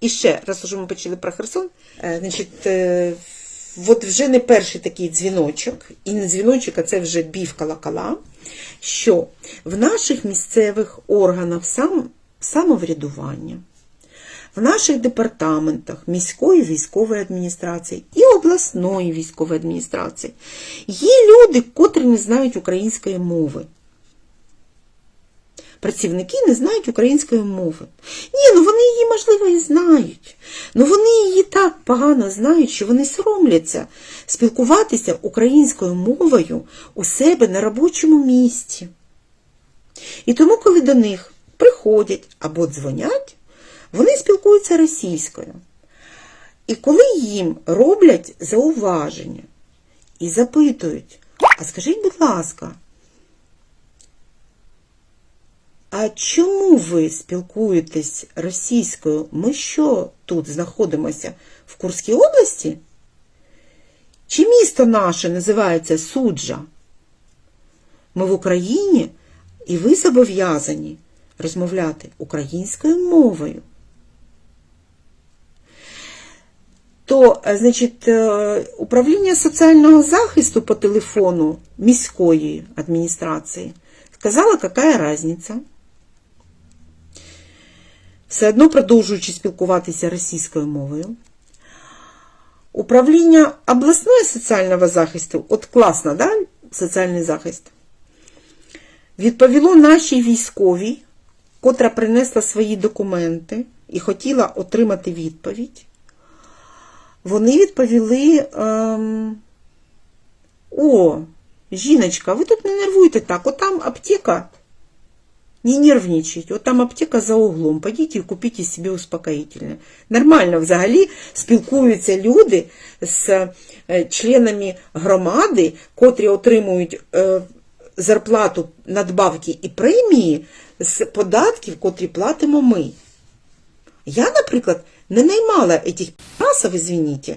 І ще, раз уже ми почали про Херсон, е, значить, е, от вже не перший такий дзвіночок, і не дзвіночок, а це вже бів колокола, що в наших місцевих органах сам, самоврядування, в наших департаментах міської військової адміністрації і обласної військової адміністрації є люди, котрі не знають української мови. Працівники не знають української мови. Ні, ну її, можливо, і знають. Ну вони її так погано знають, що вони соромляться спілкуватися українською мовою у себе на робочому місці. І тому, коли до них приходять або дзвонять, вони спілкуються російською. І коли їм роблять зауваження і запитують, а скажіть, будь ласка, а чому ви спілкуєтесь російською? Ми що тут знаходимося в Курській області? Чи місто наше називається Суджа? Ми в Україні, і ви зобов'язані розмовляти українською мовою. То, е, значить, е, управління соціального захисту по телефону міської адміністрації сказала, яка різниця. Все одно продовжуючи спілкуватися російською мовою. Управління обласного соціального захисту, от класно, да? соціальний захист, відповіло нашій військовій, котра принесла свої документи і хотіла отримати відповідь. Вони відповіли: ем, О, жіночка, ви тут не нервуйте так, от там аптека. Не нервничайте, от там аптека за углом. Пойдіть і купіть собі успокоїтельне. Нормально взагалі спілкуються люди з е, членами громади, котрі отримують е, зарплату, надбавки і премії з податків, котрі платимо ми. Я, наприклад, не наймала этих пасов, извините,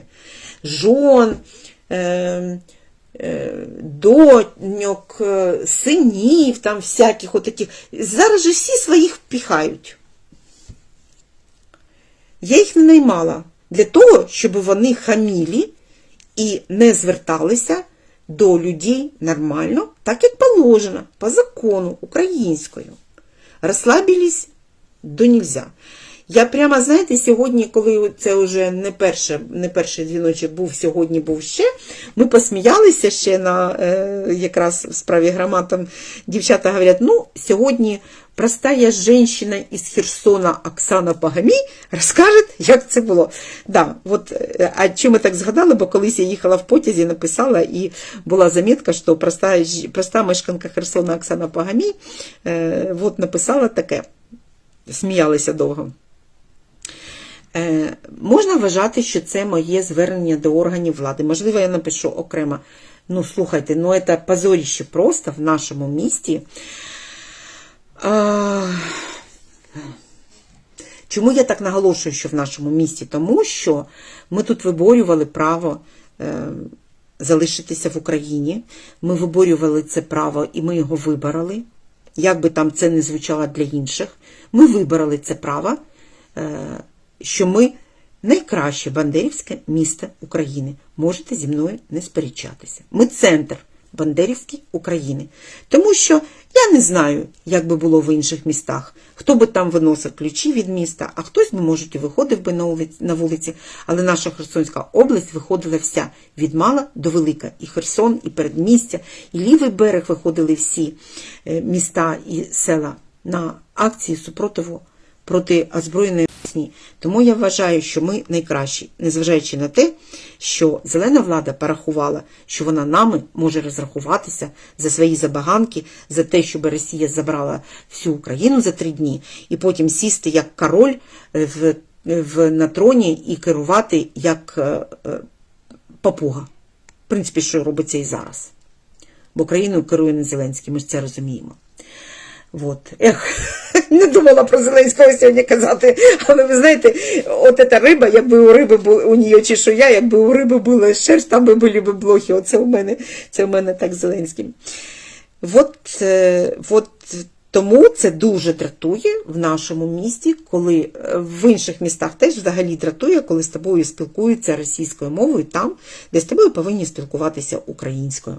жон, е, доньок, е, синів, там всяких отаких. Зараз же всі своїх впіхають. Я їх не наймала для того, щоб вони хамілі і не зверталися до людей нормально, так як положено, по закону, українською. Розслабились до нельзя. Я прямо, знаєте, сьогодні, коли це вже не перше, не перший дзвіночок був, сьогодні був ще, ми посміялися ще на е, якраз в справі громад, там дівчата говорять, ну, сьогодні простая женщина із Херсона Оксана Пагамій розкаже, як це було. Да, от, е, а ми так згадали, бо колись я їхала в потязі, написала, і була замітка, що проста, проста мешканка Херсона Оксана Пагамій е, от написала таке, сміялися довго. Е, можна вважати, що це моє звернення до органів влади. Можливо, я напишу окремо. Ну, слухайте, ну це позоріще просто в нашому місті. А... Чому я так наголошую, що в нашому місті? Тому що ми тут виборювали право е, залишитися в Україні. Ми виборювали це право і ми його вибороли. Як би там це не звучало для інших, ми вибороли це право. Е, що ми найкраще бандерівське місто України. Можете зі мною не сперечатися. Ми центр Бандерівський України. Тому що я не знаю, як би було в інших містах. Хто би там виносив ключі від міста, а хтось би, може, і виходив би на вулиці, на вулиці. Але наша Херсонська область виходила вся від мала до велика. І Херсон, і передмістя, і лівий берег виходили всі е, міста і села на акції супротиву проти озброєної Росії. Тому я вважаю, що ми найкращі, незважаючи на те, що зелена влада порахувала, що вона нами може розрахуватися за свої забаганки, за те, щоб Росія забрала всю Україну за три дні, і потім сісти як король е, в, в, на троні і керувати як е, е, папуга. В принципі, що робиться і зараз. Бо країною керує не Зеленський, ми ж це розуміємо. Вот. Ех, не думала про Зеленського сьогодні казати, але ви знаєте, от ця риба, якби у риби була у нього чешуя, якби у риби була шерсть, там би були б блохи. Оце у мене, це у мене так Зеленським. Вот, е, вот Тому це дуже дратує в нашому місті, коли е, в інших містах теж взагалі дратує, коли з тобою спілкуються російською мовою там, де з тобою повинні спілкуватися українською.